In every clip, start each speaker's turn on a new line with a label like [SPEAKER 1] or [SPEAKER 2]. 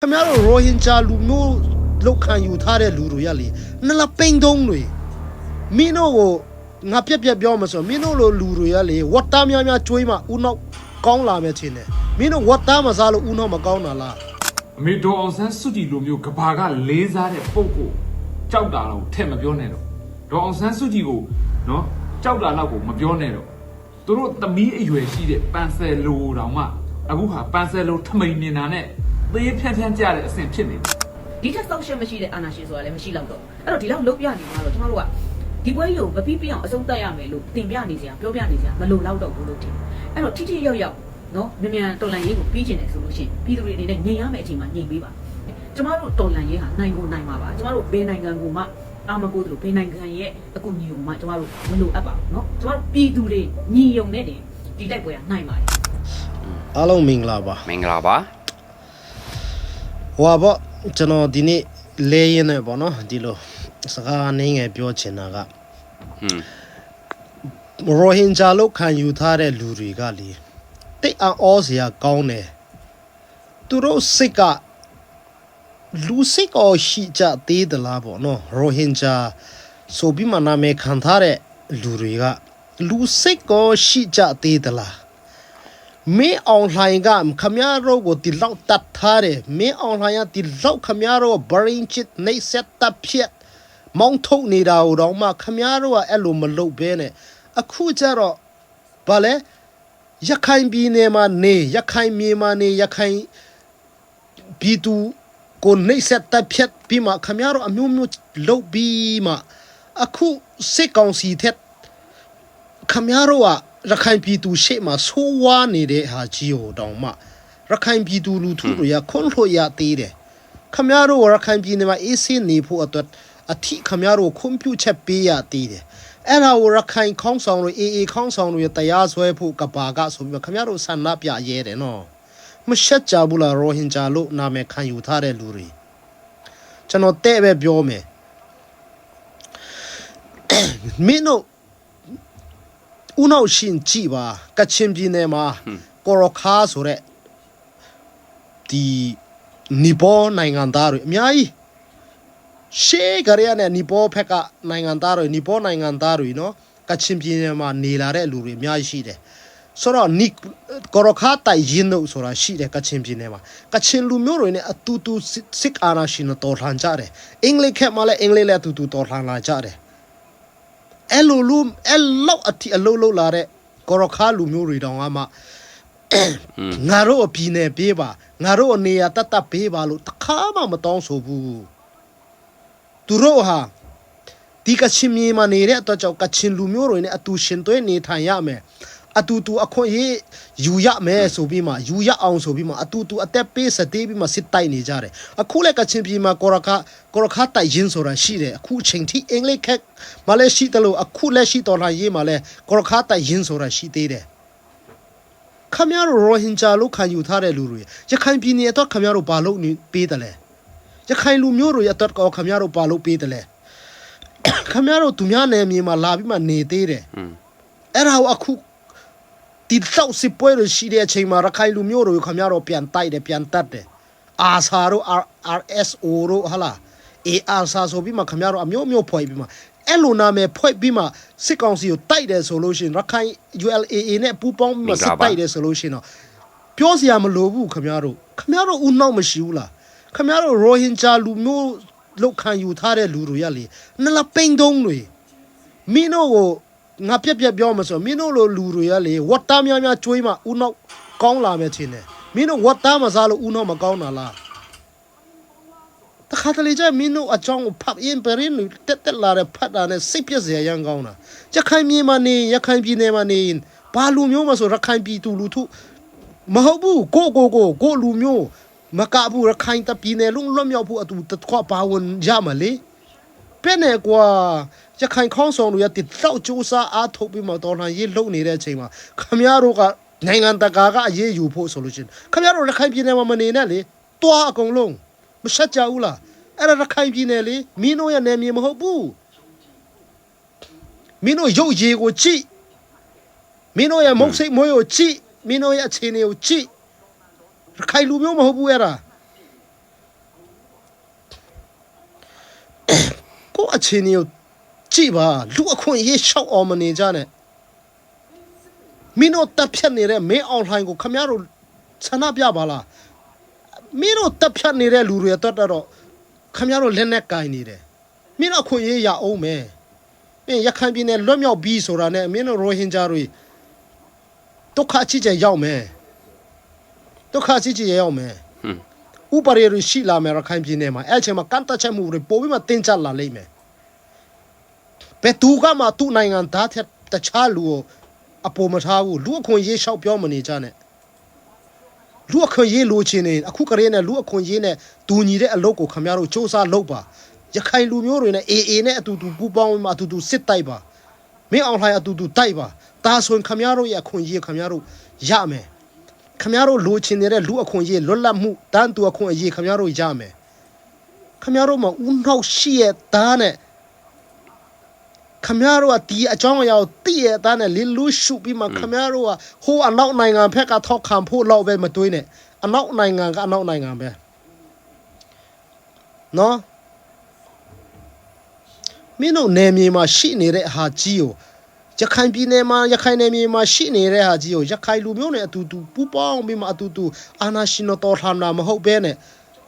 [SPEAKER 1] ခင်ဗျားတို့ရိုဟင်ဂျာလူမျိုးလောက်ခံယူထားတဲ့လူတွေရလေနလပိန်တုံးတွေမင်းတို့ကိုငါပြက်ပြက်ပြောမှာဆိုမင်းတို့လိုလူတွေရလေဝတ်သားများများကျွေးမှဦးနောက်ကောင်းလာမယ်ထင်တယ်မင်းတို့ဝတ်သားမစားလို့ဦးနောက်မကောင်းတာလား
[SPEAKER 2] အမေတော်အောင်ဆန်းစုကြည်လိုမျိုးကဘာကလေးစားတဲ့ပုံကိုကြောက်တာတော့ထက်မပြောနဲ့တော့ဒေါ်အောင်ဆန်းစုကြည်ကိုနော်ကြောက်တာတော့ကိုမပြောနဲ့တော့သူတို့သမီးအရွယ်ရှိတဲ့ပန်ဆယ်လိုတောင်မှအခုဟာပန်ဆယ်လိုထမိန်နေတာနဲ့ သေးဖြန်းဖြန်းကြတဲ့အဆင့်ဖြစ်နေတယ်
[SPEAKER 3] ဒီထက်ဆောက်ရှက်မရှိတဲ့အာဏာရှင်ဆိုတာလည်းမရှိတော့တော့အဲ့တော့ဒီလောက်လုံးပြနေမှာတော့ကျွန်တော်တို့ကဒီပွဲကြီးကိုမပြီးပြအောင်အဆုံးသတ်ရမယ်လို့တင်ပြနေစရာပြောပြနေစရာမလိုတော့တော့ဘူးလို့ထင်တယ်အဲ့တော့ထိထိရောက်ရောက်နော်မြန်မြန်တော်လန်ရေးကိုပြီးကျင်တယ်ဆိုလို့ရှိရင်ပြည်သူတွေအနေနဲ့ညင်ရမယ့်အချိန်မှာညင်ပေးပါကျမတို့တော်လန်ရေးဟာနိုင်ကိုနိုင်မှာပါကျမတို့ဘယ်နိုင်ငံကိုမှအာမကိုတို့ဘယ်နိုင်ငံရဲ့အကူအညီကိုမှကျမတို့မလိုအပ်ပါဘူးเนาะကျမတို့ပြည်သူတွေညီယုံနဲ့တင်ဒီတိုက်ပွဲကနိုင်ပါတယ်
[SPEAKER 1] အားလုံးမင်္ဂလာပါ
[SPEAKER 4] မင်္ဂလာပါ
[SPEAKER 1] ဟွာပေါ့ကျွန်တော်ဒီနေ့လဲရင်းနဲ့ပေါ့နော်ဒီလိုစကားနည်းငယ်ပြောချင်တာက
[SPEAKER 4] ဟွန်း
[SPEAKER 1] ရိုဟင်ဂျာလောက်ခံယူထားတဲ့လူတွေကလေတိတ်အောင်ဩစရာကောင်းတယ်သူတို့စိတ်ကလူစိတ်ကောရှိကြသေးသလားပေါ့နော်ရိုဟင်ဂျာဆိုပြီးမှနာမည်ခံထားတဲ့လူတွေကလူစိတ်ကောရှိကြသေးသလား မင်းအွန်လိုင်းကခမရတို့ကိုဒီလောက်တတ်ထားတယ်မင်းအွန်လိုင်းကဒီလောက်ခမရတို့ brain chip နေဆက်တပ်ဖြစ်မောင်းထုတ်နေတာဟိုတော့မှခမရတို့ကအဲ့လိုမလုပ်ဘဲနဲ့အခုကျတော့ဗာလဲရခိုင်ပြည်နယ်မှာနေရခိုင်မြေမှာနေရခိုင်ပြည်သူကိုနှိပ်စက်တပ်ဖြတ်ပြီးမှခမရတို့အမျိုးမျိုးလုပ်ပြီးမှအခုစစ်ကောင်စီထက်ခမရတို့က ရခိုင်ပြည်သူရှေ့မှာဆိုးဝါးနေတဲ့ဟာကြီးကိုတောင်မှရခိုင်ပြည်သူလူထုတွေကခွန်းလို့ရသေးတယ်ခမရတို့ကရခိုင်ပြည်နယ်မှာအေးဆေးနေဖို့အတွက်အထီးခမရတို့ခွန်ပြုချက်ပေးရသေးတယ်အဲ့ဒါကိုရခိုင်ခေါင်းဆောင်တွေအေးအေးခေါင်းဆောင်တွေတရားစွဲဖို့ကဘာကဆိုပြီးမှခမရတို့ဆန္ဒပြရဲတယ်နော်မရှက်ကြဘူးလားရိုဟင်ဂျာလို့နာမည်ခံယူထားတဲ့လူတွေကျွန်တော်တဲ့ပဲပြောမယ်မင်းတို့ ဦးနောက်ရှင်ကြည့်ပါကချင်ပြည်နယ်မှာကော်ရခါဆိုတဲ့ဒီနီပေါ်နိုင်ငံသားတွေအများကြီးရှေးကရရနဲ့နီပေါ်ဖက်ကနိုင်ငံသားတွေနီပေါ်နိုင်ငံသားတွေနော်ကချင်ပြည်နယ်မှာနေလာတဲ့လူတွေအများကြီးရှိတယ်ဆိုတော့နီကော်ရခါတိုင်ရင်တို့ဆိုတာရှိတယ်ကချင်ပြည်နယ်မှာကချင်လူမျိုးတွေနဲ့အတူတူစစ်စစ်အာဏာရှင်တို့တော်လှန်ကြတယ်အင်္ဂလိပ်ခက်မှာလည်းအင်္ဂလိပ်လည်းအတူတူတော်လှန်လာကြတယ် အဲ့လိုလူအဲ့လောက်အထိအလုံးလုံးလာတဲ့ကော်ရခါလူမျိုးတွေတောင်ကမှငါတို့အပြည်နယ်ပေးပါငါတို့အနေရတတ်တတ်ပေးပါလို့တခါမှမတောင်းဆိုဘူးသူတို့ဟာဒီကချင်မြေမှာနေတဲ့အတွက်ကြောင့်ကချင်လူမျိုးတွေနဲ့အတူရှင်သွေးနေထိုင်ရမယ် အတူတူအခွင့်အရေးယူရမယ်ဆိုပြီးမှယူရအောင်ဆိုပြီးမှအတူတူအသက်ပေးစတေးပြီးမှစစ်တိုက်နေကြတယ်အခုလည်းကချင်ပြည်မှာကော်ရခါကော်ရခါတိုက်ရင်ဆိုတာရှိတယ်အခုချိန်ထိအင်္ဂလိပ်ခက်မလည်းရှိတယ်လို့အခုလည်းရှိတော်လာရေးမှာလည်းကော်ရခါတိုက်ရင်ဆိုတာရှိသေးတယ်ခမရတို့ရိုဟင်ဂျာလို့ခံယူထားတဲ့လူတွေရခိုင်ပြည်နယ်အတွက်ခမရတို့ဘာလို့နေပေးတယ်လဲရခိုင်လူမျိုးတွေအတွက်ကောခမရတို့ဘာလို့ပေးတယ်လဲခမရတို့သူများနယ်မြေမှာလာပြီးမှနေသေးတယ်
[SPEAKER 4] ဟွန်း
[SPEAKER 1] အဲ့ဒါကိုအခု ဒီတော့စစ်ပွဲရရှိတဲ့အချိန်မှာရခိုင်လူမျိုးတို့ခမရတော့ပြန်တိုက်တယ်ပြန်တတ်တယ်အာဆာတို့ RSO တို့ဟာလား AR ဆာဆိုပြီးမှခမရတော့အမျိုးမျိုးဖွဲ့ပြီးမှအဲ့လိုနာမည်ဖွဲ့ပြီးမှစစ်ကောင်စီကိုတိုက်တယ်ဆိုလို့ရှိရင်ရခိုင် ULAA နဲ့ပူးပေါင်းပြီးမှစစ်တိုက်တယ်ဆိုလို့ရှိရင်တော့ပြောစရာမလိုဘူးခမရတို့ခမရတို့ဦးနောက်မရှိဘူးလားခမရတို့ရိုဟင်ဂျာလူမျိုးလောက်ခံယူထားတဲ့လူတွေရလေနလပိန်တုံးတွေမင်းတို့ကို ငါပြက်ပြက်ပြောမှာဆိုမင်းတို့လိုလူတွေကလေဝတ်သားများများကျွေးမှဦးနောက်ကောင်းလာမယ်ထင်တယ်မင်းတို့ဝတ်သားမစားလို့ဦးနောက်မကောင်းတာလားတခါတလေကျမင်းတို့အကြောင်းကိုဖတ်ရင်ပရင်လို့တက်တက်လာတဲ့ဖတ်တာနဲ့စိတ်ပြက်စရာရမ်းကောင်းတာရခိုင်ပြည်မှာနေရခိုင်ပြည်နယ်မှာနေရင်ဘာလူမျိုးမဆိုရခိုင်ပြည်သူလူထုမဟုတ်ဘူးကိုကိုကိုကိုလူမျိုးမကဘူးရခိုင်တပြည်နယ်လုံးလွတ်မြောက်ဖို့အတူတခွပါဝင်ရမလေ ပဲ့နဲ့ကွာရခိုင်ခေါင်းဆောင်တို့ရတိတော့စူးစားအားထုတ်ပြီးမှတော်လှန်ရေးလုပ်နေတဲ့အချိန်မှာခမရတို့ကနိုင်ငံတကာကအရေးယူဖို့ဆိုလို့ရှိရင်ခမရတို့ရခိုင်ပြည်နယ်မှာမနေနဲ့လေတွားအကုန်လုံးမဆက်ကြဘူးလားအဲ့ဒါရခိုင်ပြည်နယ်လေမင်းတို့ရဲ့နယ်မြေမဟုတ်ဘူးမင်းတို့ရုပ်ရည်ကိုကြည့်မင်းတို့ရဲ့မုတ်စိတ်မွေးကိုကြည့်မင်းတို့ရဲ့အခြေအနေကိုကြည့်ရခိုင်လူမျိုးမဟုတ်ဘူးအဲ့ဒါ တို့အချင်းကြီးကိုကြည့်ပါလူအခွင့်အရေးရှောက်အောင်မနေကြနဲ့မင်းတို့တပ်ဖြတ်နေတဲ့မင်းအွန်လိုင်းကိုခမရတို့ဆန္ဒပြပါလားမင်းတို့တပ်ဖြတ်နေတဲ့လူတွေတော့တော့ခမရတို့လက်နဲ့ကင်နေတယ်မင်းတို့အခွင့်အရေးရအောင်မယ်မင်းရခိုင်ပြည်နယ်လွတ်မြောက်ပြီးဆိုတာနဲ့မင်းတို့ရိုဟင်ဂျာတွေဒုက္ခချစ်ကြရောက်မယ်ဒုက္ခချစ်ကြရောက်မယ်
[SPEAKER 4] ဟွန်း
[SPEAKER 1] ဥပဒေတွေရှိလာမယ်ရခိုင်ပြည်နယ်မှာအဲ့အချိန်မှာကန့်တက်ချက်မှုတွေပိုပြီးမှတင်းကျပ်လာလိမ့်မယ်ဘယ်သူကမှသူ့နိုင်ငံသားတဲ့တခြားလူကိုအပေါ်မထားဘူးလူအခွင့်အရေးရှောက်ပြောမနေကြနဲ့လူအခွင့်အရေးလိုချင်နေအခုကလေးနဲ့လူအခွင့်အရေးနဲ့ဒူညီတဲ့အလုပ်ကိုခင်ဗျားတို့စ조사လုပ်ပါရခိုင်လူမျိုးတွေနဲ့အေအေနဲ့အတူတူပူးပေါင်းပြီးမှအတူတူစစ်တိုက်ပါမင်းအောင်လှိုင်အတူတူတိုက်ပါဒါဆိုရင်ခင်ဗျားတို့ရဲ့အခွင့်အရေးခင်ဗျားတို့ရမယ် ခမရတို့လိုချင်နေတဲ့လူအခွင့်အရေးလွတ်လပ်မှုတန်းတူအခွင့်အရေးခမရတို့ရမယ်ခမရတို့မှာဦးနှောက်ရှိရဲ့သားနဲ့ခမရတို့ကဒီအကြောင်းအရာကိုသိရဲ့သားနဲ့လင်းလူရှုပြီးမှခမရတို့ကဟိုအနောက်နိုင်ငံဖက်ကထောက်ခံဖို့လောက်ပဲမတွေးနဲ့အနောက်နိုင်ငံကအနောက်နိုင်ငံပဲနော်မင်းတို့နယ်မြေမှာရှိနေတဲ့ဟာကြီးကို ရခိုင်ပြည်နယ်မှာရခိုင်နယ်မြေမှာရှိနေတဲ့ဟာကြီးကိုရခိုင်လူမျိုးနဲ့အတူတူပူးပေါင်းပြီးမှအတူတူအာနာရှင်တော်ထာနာမဟုတ်ဘဲနဲ့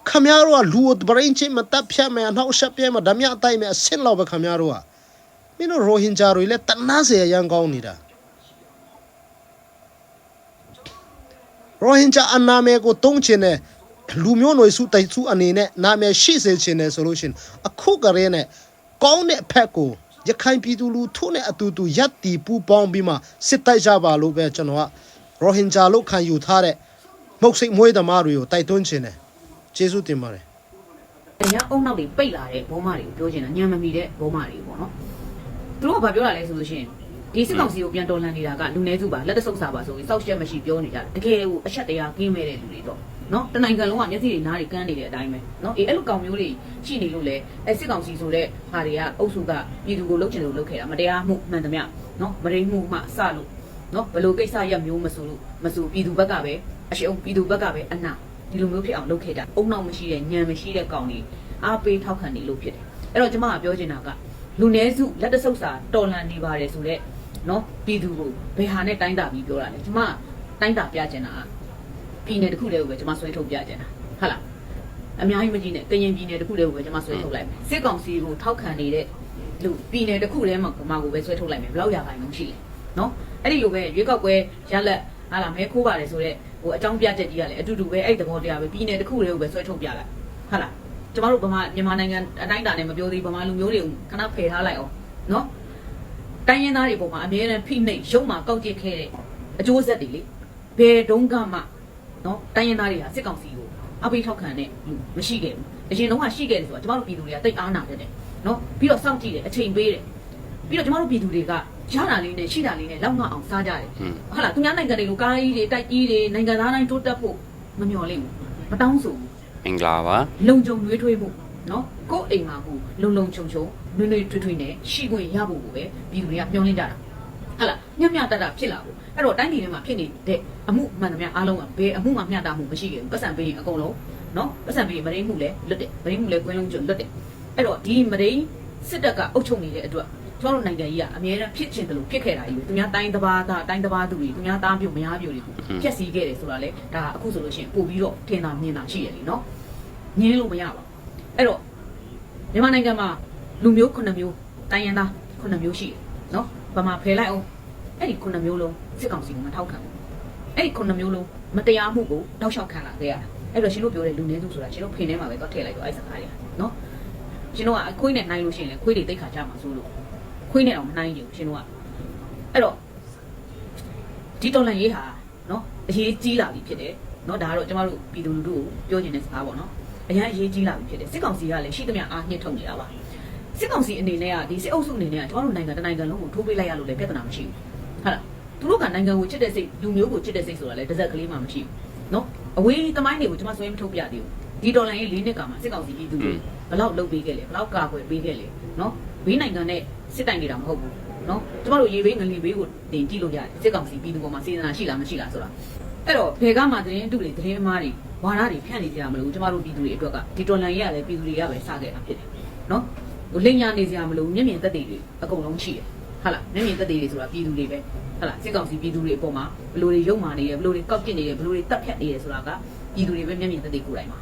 [SPEAKER 1] ခမရတို့ကလူဗရင်ချင်းမတက်ဖြတ်မယ်အနောက်ရှက်ပြဲမှာဓမြအတိုက်မယ်အဆင့်လောက်ပဲခမရတို့ကမင်းတို့ရိုဟင်ဂျာတွေလည်းတနာစရာရန်ကောင်းနေတာရိုဟင်ဂျာအနာမေကိုတုံးချင်တဲ့လူမျိုးနွယ်စုတိုက်စုအနေနဲ့နာမည်ရှိစေချင်တယ်ဆိုလို့ရှင်အခုကရဲနဲ့ကောင်းတဲ့ဖက်ကို ရခိုင်ပြည်သူလူထုနဲ့အတူတူရပ်တီပူပေါင်းပြီးမှစစ်တိုက်ကြပါလို့ပဲကျွန်တော်ကရိုဟင်ဂျာလို့ခံယူထားတဲ့မုတ်စိတ်မွေးသမားတွေကိုတိုက်တွန်းခြင်းတယ်ကျေးဇူးတင်ပါတယ်
[SPEAKER 3] အရာအုံနောက်တွေပိတ်လာတဲ့ဘောမတွေကိုပြောချင်တာညံမမီတဲ့ဘောမတွေပေါ့နော်သူတို့ကဘာပြောတာလဲဆိုလို့ရှိရင်ဒီစစ်ကောင်စီကိုပြန်တော်လှန်နေတာကလူနည်းစုပါလက်တဆုပ်စာပါဆိုပြီးစောက်ရှက်မရှိပြောနေကြတယ်တကယ်ကိုအချက်တရားကင်းမဲ့တဲ့လူတွေတော့ နော်တနိုင်ငံလုံးကမျက်စိတွေနားတွေကန်းနေတဲ့အတိုင်းပဲနော်အေးအဲ့လိုကောင်မျိုးတွေရှိနေလို့လေအဲစစ်ကောင်စီဆိုတဲ့ဟာတွေကအုပ်စုကပြည်သူကိုလှုပ်ချင်လို့လှုပ်ခဲ့တာမတရားမှုမှန်သမျှနော်မရင်းမှုမှစလို့နော်ဘလို့ကိစ္စရက်မျိုးမဆိုလို့မဆိုပြည်သူဘက်ကပဲအရှုံးပြည်သူဘက်ကပဲအနာဒီလိုမျိုးဖြစ်အောင်လုပ်ခဲ့တာအုံနောက်မရှိတဲ့ညံမရှိတဲ့ကောင်တွေအားပေးထောက်ခံနေလို့ဖြစ်တယ်အဲ့တော့ကျမကပြောချင်တာကလူနည်းစုလက်တဆုပ်စာတော်လန်နေပါတယ်ဆိုတော့နော်ပြည်သူကိုဘယ်ဟာနဲ့တိုင်းတာပြီးပြောတာလဲကျမကတိုင်းတာပြချင်တာက ပြည်နယ်တစ်ခုတည်းကိုပဲကျွန်မဆွဲထုတ်ပြကြတာဟုတ်လားအများကြီးမကြီးနဲ့ကရင်ပြည်နယ်တစ်ခုတည်းကိုပဲကျွန်မဆွဲထုတ်လိုက်မယ်စစ်ကောင်စီကိုထောက်ခံနေတဲ့လူပြည်နယ်တစ်ခုတည်းမှာကမာကိုပဲဆွဲထုတ်လိုက်မယ်ဘယ်လောက်ရခိုင်လုံးရှိလဲနော်အဲ့ဒီလိုပဲရွေးကောက်ပွဲရလက်ဟာလားမဲခိုးပါတယ်ဆိုတော့ဟိုအကြောင်းပြချက်ကြီးကလည်းအတူတူပဲအဲ့သဘောတရားပဲပြည်နယ်တစ်ခုတည်းကိုပဲဆွဲထုတ်ပြလိုက်ဟုတ်လားကျမတို့ဗမာမြန်မာနိုင်ငံအတိုင်းအတာနဲ့မပြောသေးဗမာလူမျိုးတွေကိုခဏဖယ်ထားလိုက်အောင်နော်တိုင်းရင်းသားတွေပုံမှာအမြဲတမ်းဖိနှိပ်ရုံမှာကောက်ကျစ်ခဲ့တဲ့အကျိုးဆက်တွေလေဘယ်တုန်းကမှ နော်တိုင်းရင်းသားတွေကစစ်ကောင်စီကိုအပိထောက်ခံတဲ့လူမရှိခဲ့ဘူးအရင်တော့ကရှိခဲ့တယ်ဆိုတာကျမတို့ပြည်သူတွေကတိတ်အားနာတတ်တယ်နော်ပြီးတော့စောင့်ကြည့်တယ်အချိန်ပေးတယ်ပြီးတော့ကျမတို့ပြည်သူတွေကရတာလေးနဲ့ရှိတာလေးနဲ့လောက်ငအောင်စားကြတယ်
[SPEAKER 4] ဟွန်း
[SPEAKER 3] ဟုတ်လားသူများနိုင်ငံတွေလိုကားကြီးတွေတိုက်ကြီးတွေနိုင်ငံသားတိုင်းတိုးတက်ဖို့မမျှော်လင့်ဘူးမတောင်းဆိုဘူး
[SPEAKER 4] မင်္ဂလာပါ
[SPEAKER 3] လုံခြုံရွေးထွေးမှုနော်ကိုယ့်အိမ်မှာကိုလုံလုံခြုံခြုံနှွေးနှွေးထွေးထွေးနဲ့ရှိခွင့်ရဖို့ကိုပဲပြည်သူတွေကမျှော်လင့်ကြတာဟုတ်လားမျက်မျှတတဖြစ်လာဖို့ အဲ့တော့တိုင်းပြည်ထဲမှာဖြစ်နေတဲ့အမှုမှန်သမျှအားလုံးကဘယ်အမှုမှမျှတမှုမရှိခဲ့ဘူးပတ်စံပေးရင်အကုန်လုံးနော်ပတ်စံပေးရင်မရင်းမှုလည်းလွတ်တယ်မရင်းမှုလည်းကွင်းလုံးကျွတ်လွတ်တယ်အဲ့တော့ဒီမရင်းစစ်တပ်ကအုပ်ချုပ်နေတဲ့အတွက်ကျွန်တော်တို့နိုင်ငံကြီးကအများအားဖြစ်ချင်တယ်လို့ဖြစ်ခဲ့တာကြီးပဲသူများတိုင်းတစ်ပါးသားတိုင်းတစ်ပါးသူတွေသူများသားမျိုးမများမျိုးတွေကိုဖျက်ဆီးခဲ့တယ်ဆိုတာလေဒါအခုဆိုလို့ရှိရင်ပို့ပြီးတော့ထင်သာမြင်သာရှိရလीနော်ငင်းလို့မရပါဘူးအဲ့တော့မြန်မာနိုင်ငံမှာလူမျိုး9မျိုးတိုင်းရင်းသား9မျိုးရှိတယ်နော်ဗမာဖယ်လိုက်အောင်အဲ့ဒီ9မျိုးလုံး စစ်ကောင်စီကမထောက်ခံဘူးအဲ့ဒီ9မျိုးလုံးမတရားမှုကိုတောက်လျှောက်ခံလာခဲ့ရတာအဲ့တော့ရှင်တို့ပြောတဲ့လူနည်းစုဆိုတာရှင်တို့ဖိနေမှာပဲတော့ထည့်လိုက်တော့အဲ့စကားတွေကနော်ရှင်တို့ကအခွေးနဲ့နိုင်လို့ရှိရင်လေခွေးတွေတိတ်ခါကြမှာဆိုလို့ခွေးနဲ့တော့မနိုင်ကြဘူးရှင်တို့ကအဲ့တော့ဒီတော်လန်ရေးဟာနော်အရေးကြီးလာပြီဖြစ်တယ်နော်ဒါကတော့ကျမတို့ပြည်သူလူထုကိုပြောချင်တဲ့စကားပေါ့နော်အရင်အရေးကြီးလာပြီဖြစ်တယ်စစ်ကောင်စီကလည်းရှိသမျှအားညှစ်ထုတ်နေတာပါစစ်ကောင်စီအနေနဲ့ကဒီစစ်အုပ်စုအနေနဲ့ကကျွန်တော်တို့နိုင်ငံတစ်နိုင်ငံလုံးကိုထိုးပေးလိုက်ရလို့လည်းပြဿနာမရှိဘူးဟုတ်လား သူတို့ကနိုင်ငံကိုချစ်တဲ့စိတ်လူမျိုးကိုချစ်တဲ့စိတ်ဆိုတာလည်းတစ်စက်ကလေးမှမရှိဘူးနော်အဝေးသမိုင်းတွေကိုကျွန်မဆွေးမထုတ်ပြသေးဘူးဒီဒေါ်လာရေး၄နှစ်ကမှစစ်ကောင်စီပြည်သူတွေဘယ်လောက်လုပ်ပေးခဲ့လဲဘယ်လောက်ကာကွယ်ပေးခဲ့လဲနော်ဘေးနိုင်ငံနဲ့စစ်တိုင်နေတာမဟုတ်ဘူးနော်ကျွန်တော်တို့ရေဘေးငလီဘေးကိုတင်ကြည့်လို့ရတယ်စစ်ကောင်စီပြည်သူပေါ်မှာစေတနာရှိလားမရှိလားဆိုတာအဲ့တော့ဘယ်ကမှသတင်းတူတွေသတင်းအမားတွေဝါဒတွေဖြန့်နေကြမလို့ကျမတို့ပြည်သူတွေအတွက်ကဒီတော်လန်ကြီးကလည်းပြည်သူတွေကပဲစခဲ့တာဖြစ်တယ်နော်ဟိုလိန်ညာနေစရာမလိုမျက်မြင်သက်သေတွေအကုန်လုံးရှိတယ် ဟုတ်လားမျက်မြင်သက်သေတွေဆိုတာပြည်သူတွေပဲဟုတ်လားစစ်ကောင်စီပြည်သူတွေအပေါ်မှာဘလို့တွေရုပ်မာနေတယ်ဘလို့တွေကောက်ပစ်နေတယ်ဘလို့တွေတပ်ဖြတ်နေတယ်ဆိုတာကပြည်သူတွေပဲမျက်မြင်သက်သေကိုယ်တိုင်ပါ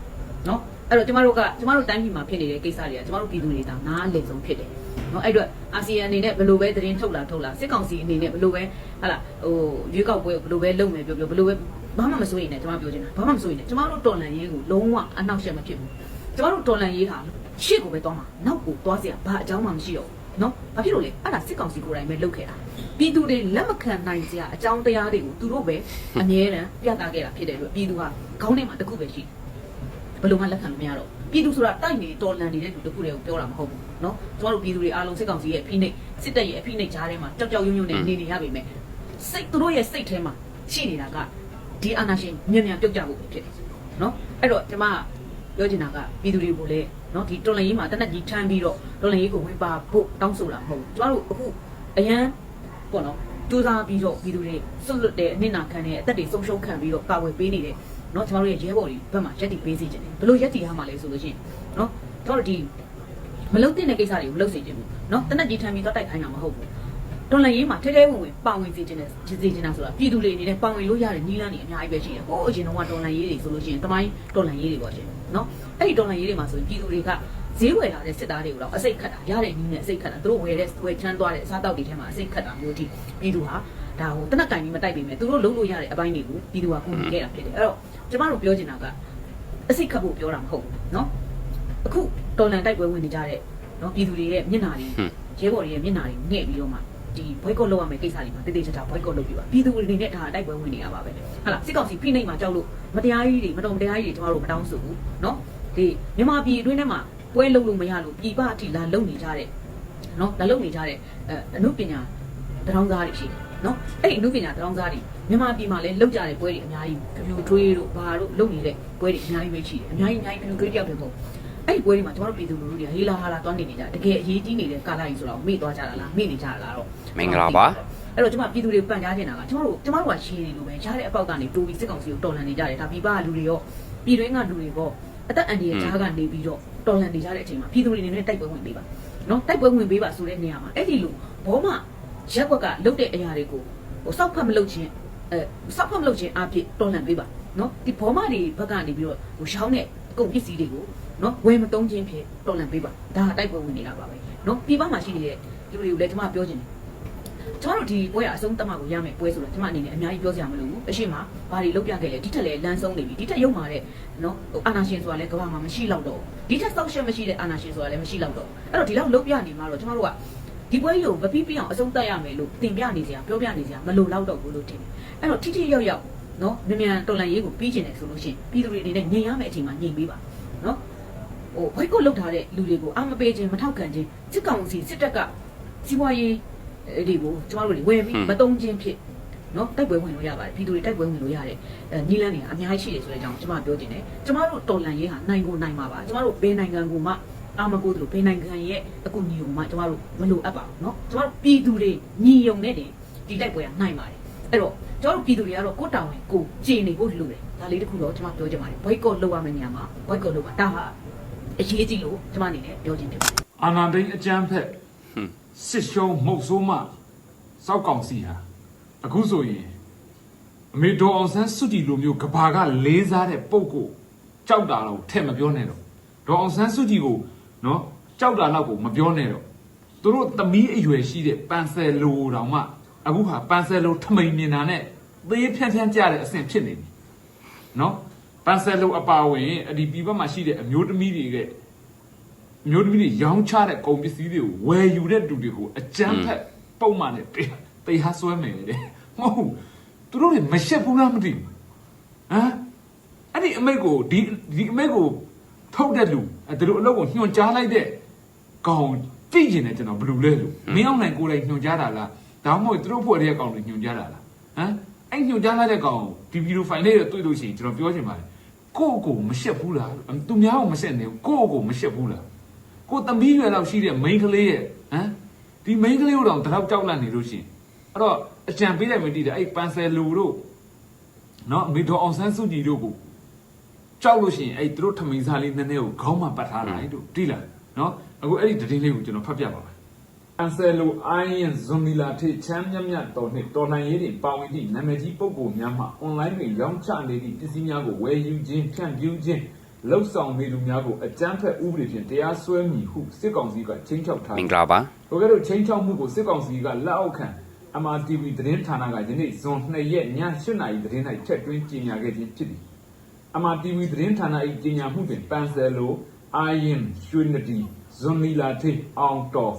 [SPEAKER 3] နော်အဲ့တော့ကျမတို့ကကျမတို့တိုင်းပြည်မှာဖြစ်နေတဲ့ကိစ္စတွေကကျမတို့ပြည်သူတွေတောင်နားလည်ဆုံးဖြစ်တယ်နော်အဲ့တော့အာဆီယံအနေနဲ့ဘလို့ပဲသတင်းထုတ်လာထုတ်လာစစ်ကောင်စီအနေနဲ့ဘလို့ပဲဟလာဟိုရွေးကောက်ပွဲဘလို့ပဲလုပ်မယ်ပြောပြောဘလို့ပဲဘာမှမစိုးရင်လည်းကျွန်မပြောချင်တာဘာမှမစိုးရင်လည်းကျွန်မတို့တော်လန်ရေးကိုလုံးဝအနှောက်အယှက်မဖြစ်ဘူးကျွန်မတို့တော်လန်ရေးဟာရှေ့ကိုပဲသွားမှာနောက်ကိုသွားစရာဘာအကြောင်းမှမရှိတော့ဘူး နော်ဘာဖြစ်လို့လဲအဲ့ဒါစစ်ကောင်စီကိုယ်တိုင်ပဲလုပ်ခဲ့တာပြည်သူတွေလက်မခံနိုင်စရာအကြောင်းတရားတွေကိုသူတို့ပဲအမြဲတမ်းပြသခဲ့တာဖြစ်တယ်လို့ပြည်သူကခေါင်းထဲမှာတစ်ခုပဲရှိတယ် ဘယ်လိုမှလက်ခံလို့မရတော့ဘူးပြည်သူဆိုတာတိုက်နေတော်လန်နေတဲ့လူတစ်ခုတည်းကိုပြောတာမဟုတ်ဘူးเนาะကျမတို့ပြည်သူတွေအားလုံးစစ်ကောင်စီရဲ့အဖိနှိပ်စစ်တပ်ရဲ့အဖိနှိပ်ကြားထဲမှာကြောက်ကြောက်ရွံ့ရွံ့နဲ့နေနေရပါမယ်စိတ်သူတို့ရဲ့စိတ်ထဲမှာရှိနေတာကဒီအာဏာရှင်မြန်မြန်ပြုတ်ကြဖို့ပဲဖြစ်တယ်เนาะအဲ့တော့ကျမကပြောချင်တာကပြည်သူတွေကိုလည်း နော်ဒီတွန်လင်းကြီးမှာတနက်ကြီးထမ်းပြီးတော့တွန်လင်းကြီးကိုဝေပါဖို့တောင်းဆိုတာမဟုတ်ဘူးကျွန်တော်တို့အခုအရန်ပေါ့နော်စူးစမ်းပြီးတော့ပြည်သူတွေစွတ်လွတ်တဲ့အနစ်နာခံတဲ့အသက်တွေဆုံးရှုံးခံပြီးတော့ကာဝယ်ပေးနေတယ်နော်ကျွန်တော်တို့ရဲ့ရဲဘော်တွေဘက်မှာရက်တီပေးစီခြင်းတယ်ဘလို့ရက်တီရမှာလဲဆိုလို့ရှိရင်နော်ကျွန်တော်တို့ဒီမလုံတဲ့ကိစ္စတွေကိုမလုံစေခြင်းဘူးနော်တနက်ကြီးထမ်းပြီးတော့တိုက်ခိုင်းတာမဟုတ်ဘူးတော်လန်ရေးမှာထဲထဲဝင်ဝင်ပါဝင်စီခြင်းနဲ့စီခြင်းတာဆိုတာပြည်သူတွေအနေနဲ့ပါဝင်လို့ရတဲ့နည်းလမ်းတွေအများကြီးပဲရှိတယ်။ဟိုအရင်တော့ကတော်လန်ရေးတွေဆိုလို့ရှိရင်တမိုင်းတော်လန်ရေးတွေပေါ့ရှင်။နော် အဲ့ဒီတော်လန်ရေးတွေမှာဆိုရင်ပြည်သူတွေကဈေးဝယ်လာတဲ့စစ်သားတွေကိုတော့အစိတ်ခတ်တာရတဲ့နီးနဲ့အစိတ်ခတ်တာသူတို့ဝယ်တဲ့ဝယ်ချမ်းသွားတဲ့အစားတောက်တွေထဲမှာအစိတ်ခတ်တာမျိုးတိပြည်သူဟာဒါဟိုတနက်ကင်ပြီးမတိုက်ပေမဲ့သူတို့လုံးလို့ရတဲ့အပိုင်းတွေကိုပြည်သူကကူညီခဲ့တာဖြစ်တယ်အဲ့တော့ကျမတို့ပြောချင်တာကအစိတ်ခတ်ဖို့ပြောတာမဟုတ်ဘူးเนาะအခုတော်လန်တိုက်ပွဲဝင်နေကြတဲ့เนาะပြည်သူတွေရဲ့မျက်နှာတွေရဲဘော်တွေရဲ့မျက်နှာတွေငှဲ့ပြီးတော့မှဒီဘွိုက်ကော့လောက်ရမယ့်ကိစ္စတွေမှာတိတိကျကျဘွိုက်ကော့လုပ်ပြပါပြည်သူတွေအနေနဲ့ဒါတိုက်ပွဲဝင်နေတာပါပဲဟာလားစစ်ကောင်စီဖိနှိပ်မှာကြောက်လို့မတရားကြီးတွေမတော်မတရားကြီးတွေကျမတို့မတောင်းဆိုဘူးเนาะ ဒီမြန်မာပြည်အတွင်းထဲမှာပွဲလုပ်လို့မရလို့ပြည်ပအထိလာလုံနေကြတဲ့နော်လာလုံနေကြတဲ့အမှုပညာတရောင်းသားတွေရှိတယ်နော်အဲ့ဒီအမှုပညာတရောင်းသားတွေမြန်မာပြည်မှာလည်းလုံကြတဲ့ပွဲတွေအများကြီးပြူထွေးတို့ဘာတို့လုံနေတဲ့ပွဲတွေအများကြီးပဲရှိတယ်အများကြီးအများကြီးပြူကြိရောက်တယ်ပေါ့အဲ့ဒီပွဲတွေမှာကျွန်တော်တို့ပြည်သူလူထုတွေကဟေးလာဟာလာတောင်းနေနေကြတကယ်အရေးကြီးနေတဲ့ကာလကြီးဆိုတော့မေ့သွားကြတာလားမေ့နေကြတာလားတော့
[SPEAKER 4] မင်္ဂလာပါဲ့
[SPEAKER 3] တော့ကျမပြည်သူတွေပန်ကြားနေတာကကျမတို့ကျမတို့ကရှင်းနေလို့ပဲရတဲ့အပေါက်ကနေတိုးပြီးစစ်ကောင်စီကိုတော်လှန်နေကြတယ်ဒါပြည်ပကလူတွေရောပြည်တွင်းကလူတွေရော အသက်အန္တရာယ်ကြားကနေပြီးတော့တော်လှန်နေကြတဲ့အချိန်မှာပြည်သူတွေအနေနဲ့တိုက်ပွဲဝင်ပေးပါနော်တိုက်ပွဲဝင်ပေးပါဆိုတဲ့နေရာမှာအဲ့ဒီလိုဘောမရက်ကွက်ကလုတ်တဲ့အရာတွေကိုဟိုစောက်ဖတ်မလုပ်ခြင်းအဲစောက်ဖတ်မလုပ်ခြင်းအဖြစ်တော်လှန်ပေးပါနော်ဒီဘောမတွေဘက်ကနေပြီးတော့ဟိုရှောင်းတဲ့ကုန်ပစ္စည်းတွေကိုနော်ဝယ်မတုံးခြင်းဖြစ်တော်လှန်ပေးပါဒါကတိုက်ပွဲဝင်နေတာပါပဲနော်ပြည်ပမှာရှိနေတဲ့လူတွေကိုလည်းကျွန်မပြောချင်တယ် ကျွန်တော်တို့ဒီပွဲကအဆုံးသတ်မှကိုရမယ်ပွဲဆိုတာကျွန်မအနေနဲ့အများကြီးပြောစရာမလိုဘူးအရှိမဘာတွေလုပ်ပြခဲ့လဲဒီထက်လည်းလမ်းဆုံးနေပြီဒီထက်ရုံမာတဲ့နော်ဟိုအာနာရှင်ဆိုတာလည်းကမ္ဘာမှာမရှိတော့တော့ဒီထက်ဆောက်ရှက်မရှိတဲ့အာနာရှင်ဆိုတာလည်းမရှိတော့တော့အဲ့တော့ဒီလောက်လုပ်ပြနေမှာတော့ကျွန်တော်တို့ကဒီပွဲကြီးကိုမပြီးပြအောင်အဆုံးသတ်ရမယ်လို့တင်ပြနေစရာပြောပြနေစရာမလိုတော့တော့ဘူးလို့ထင်တယ်အဲ့တော့ထိထိရောက်ရောက်နော်မြန်မြန်တော်လန်ရေးကိုပြီးကျင်တယ်ဆိုလို့ရှိရင်ပြည်သူတွေအနေနဲ့ညင်ရမယ့်အချိန်မှာညင်ပေးပါနော်ဟိုဘိုက်ကိုလုတ်ထားတဲ့လူတွေကိုအာမပေးခြင်းမထောက်ခံခြင်းစစ်ကောင်စီစစ်တပ်ကစီးပွားရေး တွေကိုကျမတို့တွေဝင်ပြီးမတုံချင်းဖြစ်နော်တိုက်ပွဲဝင်လို့ရပါတယ်ပြည်သူတွေတိုက်ပွဲဝင်လို့ရတယ်ညီလန်းတွေကအများကြီးရှိတယ်ဆိုတဲ့အကြောင်းကျမပြောချင်တယ်ကျမတို့တော်လန်ရေးဟာနိုင်ကိုနိုင်မှာပါကျမတို့ဘယ်နိုင်ငံကိုမှအာမကိုတို့ဘယ်နိုင်ငံရဲ့အကူအညီကိုမှကျမတို့မလိုအပ်ပါဘူးနော်ကျမတို့ပြည်သူတွေညီယုံနဲ့တင်ဒီတိုက်ပွဲကနိုင်ပါတယ်အဲ့တော့ကျမတို့ပြည်သူတွေကတော့ကိုတောင်ဝင်ကိုကြည်နေဖို့လိုတယ်ဒါလေးတခုတော့ကျမပြောချင်ပါတယ်ဘိုက်ကော့လုပ်ရမယ့်နေရာမှာဘိုက်ကော့လုပ်ပါဒါဟာအရေးကြီးလို့ကျမအနေနဲ့ပြောချင်တယ်
[SPEAKER 2] အာနာဒိန်အကြမ်းဖက် စစ်ရှုံးမှုတ်ဆိုးမှစောက်ကောင်စီဟာအခုဆိုရင်အမေတော်အောင်ဆန်းစွတီလိုမျိုးကဘာကလေးစားတဲ့ပုံကိုကြောက်တာတော့ထက်မပြောနဲ့တော့ဒေါ်အောင်ဆန်းစွတီကိုနော်ကြောက်တာတော့ကိုမပြောနဲ့တော့သူတို့သမီးအရွယ်ရှိတဲ့ပန်ဆယ်လိုတောင်မှအခုဟာပန်ဆယ်လိုထမိန်နေတာနဲ့သေးဖြန်းဖြန်းကြတဲ့အဆင့်ဖြစ်နေပြီနော်ပန်ဆယ်လိုအပါဝင်အဒီပြည်ဘက်မှာရှိတဲ့အမျိုးသမီးတွေက မျိုးသမီးတွေရောင်းချတဲ့ကုန်ပစ္စည်းတွေကိုဝယ်ယူတဲ့လူတွေကိုအကြမ်းဖက်ပုံမှန်နဲ့တရားစွဲမယ်တဲ့မဟုတ်ဘူးသူတို့တွေမရှက်ဘူးလားမသိဘူးဟမ်အဲ့ဒီအမိတ်ကိုဒီဒီအမိတ်ကိုထုတ်တဲ့လူအဲ့သူတို့အလုပ်ကိုညွှန်ကြားလိုက်တဲ့ကောင်ကြည့်ကျင်တယ်ကျွန်တော်ဘယ်လိုလဲလို့မင်းအောင်နိုင်ကိုယ်တိုင်ညွှန်ကြားတာလားဒါမှမဟုတ်သူတို့ဖွဲ့တဲ့ကောင်တွေညွှန်ကြားတာလားဟမ်အဲ့ညွှန်ကြားလိုက်တဲ့ကောင်ဒီဗီဒီယိုဖိုင်လေးတွေတွေ့လို့ရှိရင်ကျွန်တော်ပြောချင်ပါတယ်ကိုယ့်ကိုယ်မရှက်ဘူးလားသူများကိုမရှက်နေဘူးကိုယ့်ကိုယ်မရှက်ဘူးလား ကိုသမီးရွယ်လောက်ရှိတဲ့မိန်းကလေးရဲ့ဟမ်ဒီမိန်းကလေးကိုတော့တလောက်ကြောက်လန့်နေလို့ရှိရင်အဲ့တော့အကြံပေးတယ်မသိတယ်အဲ့ပန်ဆယ်လူတို့နော်အမေတော်အောင်ဆန်းစုကြည်တို့ကိုကြောက်လို့ရှိရင်အဲ့သူတို့ထမိန်စားလေးနည်းနည်းကိုခေါင်းမှာပတ်ထားလိုက်တို့တိလားဟနော်အခုအဲ့ဒီသတင်းလေးကိုကျွန်တော်ဖတ်ပြပါမယ်အန်ဆယ်လိုအိုင်းရင်ဇွန်မီလာထေချမ်းမြတ်မြတ်တော်နှင့်တော်လှန်ရေးတွင်ပါဝင်သည့်နာမည်ကြီးပုဂ္ဂိုလ်များမှအွန်လိုင်းတွင်ရောင်းချနေသည့်ပစ္စည်းများကိုဝယ်ယူခြင်းဖြန့်ဖြူးခြင်း လှုပ်ဆောင်နေသူများကိုအကြမ်းဖက်ဥပဒေဖြင့်တရားစွဲမည်ဟုစစ်ကောင်စီကချင်းချောက်ထား
[SPEAKER 4] မင်္ဂလာပါ။
[SPEAKER 2] တို့ကဲတော့ချင်းချောက်မှုကိုစစ်ကောင်စီကလက်အောက်ခံ MRTV သတင်းဌာနကယနေ့ဇွန်2ရက်ည8:00နာရီသတင်း၌ထက်တွင်းကြေညာခဲ့ခြင်းဖြစ်သည်။ MRTV သတင်းဌာန၏ကြေညာမှုတွင်ပန်ဆယ်လိုအာယင်ရွှေနဒီဇွန်နီလာထေအောင်တော်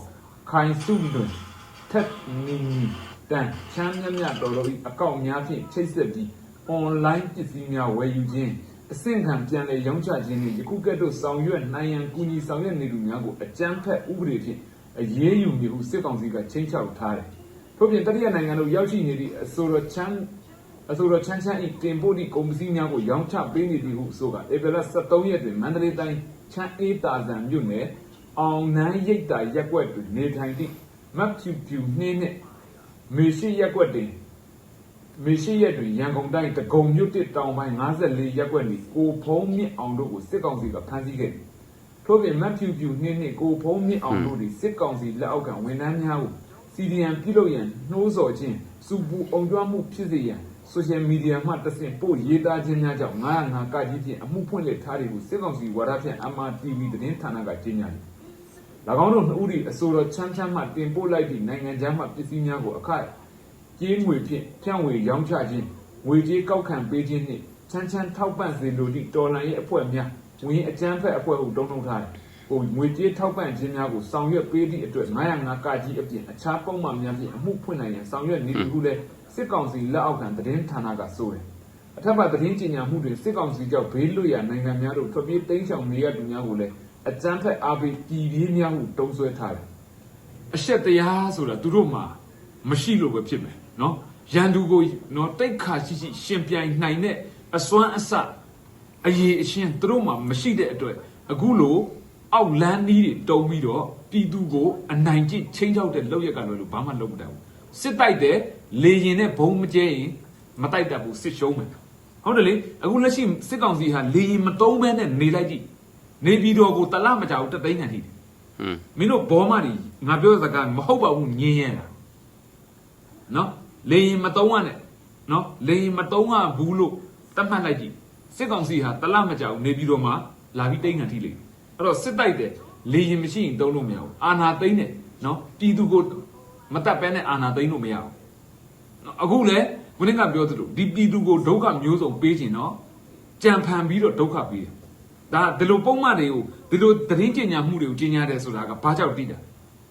[SPEAKER 2] ခိုင်စုတွင်ထက်နီနီတန်ချမ်းမြတ်မြတ်တော်တို့၏အကောင့်များဖြင့်ချိတ်ဆက်ပြီး online ပစ္စည်းများဝယ်ယူခြင်း အဆင့်ခံပြန်လည်ရောင်းချခြင်းနှင့်ယခုကဲ့သို့ဆောင်ရွက်နိုင်ရန်ကူညီဆောင်ရွက်နေသူများကိုအကြမ်းဖက်ဥပဒေဖြင့်အရေးယူမည်ဟုစစ်ကောင်စီကချင်းချောက်ထားတယ်။ထို့ပြင်တတိယနိုင်ငံတို့ရောက်ရှိနေသည့်အဆိုတော်ချမ်းအဆိုတော်ချမ်းချမ်းဤတင်ပို့သည့်ကုန်ပစ္စည်းများကိုရောင်းချပေးနေသည်ဟုဆိုကဧပြီလ23ရက်တွင်မန္တလေးတိုင်းချမ်းအေးတာဇံမြို့နယ်အောင်နန်းရိပ်တာရက်ကွက်တွင်နေထိုင်သည့်မတ်ဖြူဖြူနှင်းနှင့်မေရှိရက်ကွက်တွင် မေရှိရက်တွင်ရန်ကုန်တိုင်းတကုံမြို့တစ်တောင်ပိုင်း54ရပ်ကွက်နေကိုဖုံးမြင့်အောင်တို့ကိုစစ်ကောင်စီကဖမ်းဆီးခဲ့တယ်။ထို့ပြင်မတ်ဖြူဖြူနှင်းနှင့်ကိုဖုံးမြင့်အောင်တို့သည်စစ်ကောင်စီလက်အောက်ကဝန်ထမ်းများကို CDN ပြုလုပ်ရန်နှိုးဆော်ခြင်းစူပူအောင်ကြွမှုဖြစ်စေရန်ဆိုရှယ်မီဒီယာမှတဆင့်ပို့ရေးသားခြင်းများကြောင့်905ကကြီးဖြင့်အမှုဖွင့်လှစ်ထားတယ်ဟုစစ်ကောင်စီဝါဒဖြန့် MRTV သတင်းဌာနကကြေညာတယ်။၎င်းတို့နှစ်ဦးသည်အဆိုတော်ချမ်းချမ်းမှတင်ပို့လိုက်သည့်နိုင်ငံခြားမှပစ္စည်းများကိုအခါ ကြေးငွေဖြင့်ဖြန့်ဝေရောင်းချခြင်းငွေကြေးကောက်ခံပေးခြင်းနှင့်ချမ်းချမ်းထောက်ပံ့စေလိုသည့်တော်လှန်ရေးအဖွဲ့များဝင်အကြမ်းဖက်အဖွဲ့ဟုတုံ့နှုံထားတယ်။ဟိုငွေကြေးထောက်ပံ့ခြင်းများကိုဆောင်ရွက်ပေးသည့်အတွက်905ကကြီးအပြင်အခြားပုံမှန်များဖြင့်အမှုဖွင့်နိုင်ရန်ဆောင်ရွက်နေသည်ဟုလည်းစစ်ကောင်စီလက်အောက်ခံသတင်းဌာနကဆိုတယ်။အထက်ပါသတင်းကြေညာမှုတွင်စစ်ကောင်စီကြောင့်ဘေးလွတ်ရာနိုင်ငံများသို့ထွက်ပြေးတိမ်းရှောင်နေရသူများကိုလည်းအကြမ်းဖက်အားပေးပြည်ပြင်းများဟုတုံ့ဆွဲထားတယ်။အရှက်တရားဆိုတာသူတို့မှာမရှိလို့ပဲဖြစ်မယ် နော်ရန်သူကိုနော်တိတ်ခါရှိရှိရှင်ပြိုင်နိုင်တဲ့အစွမ်းအစအရေးအရှင်သူတို့မှာမရှိတဲ့အတွက်အခုလိုအောက်လန်းနီးတွေတုံပြီးတော့ပြည်သူကိုအနိုင်ကျင့်ချင်းချောက်တဲ့လောက်ရက်ကလွယ်လို့ဘာမှလုပ်မတတ်ဘူးစစ်တိုက်တဲ့လေရင်နဲ့ဘုံမကျဲရင်မတိုက်တတ်ဘူးစစ်ရှုံးမယ်ဟုတ်တယ်လေအခုလက်ရှိစစ်ကောင်စီဟာလေရင်မတုံးဘဲနဲ့နေလိုက်ကြည့်နေပြည်တော်ကိုတလမကြောက်တသိန်းခံထိတယ်
[SPEAKER 4] ဟွန်း
[SPEAKER 2] မင်းတို့ဘောမတွေငါပြောတဲ့စကားမဟုတ်ပါဘူးညင်းရဲတာနော် လေရင်မတုံးရနဲ့နော်လေရင်မတုံးရဘူးလို့တတ်မှတ်လိုက်ကြည့်စစ်ကောင်စီဟာတလမကြောက်နေပြီးတော့မှလာပြီးတိတ်ငံထိလိမ့်မယ်အဲ့တော့စစ်တိုက်တယ်လေရင်မရှိရင်တုံးလို့မရဘူးအာနာသိမ့်တယ်နော်ပြည်သူကိုမတတ်ပဲနဲ့အာနာသိမ့်လို့မရဘူးနော်အခုလေဝင်းကပြောသလိုဒီပြည်သူကိုဒုက္ခမျိုးစုံပေးခြင်းနော်ကြံဖန်ပြီးတော့ဒုက္ခပေးတယ်ဒါဒီလိုပုံမှန်တွေကိုဒီလိုသတင်းကျင်ညာမှုတွေကိုကျင်ညာတယ်ဆိုတာကဘာကြောင့်တိတာ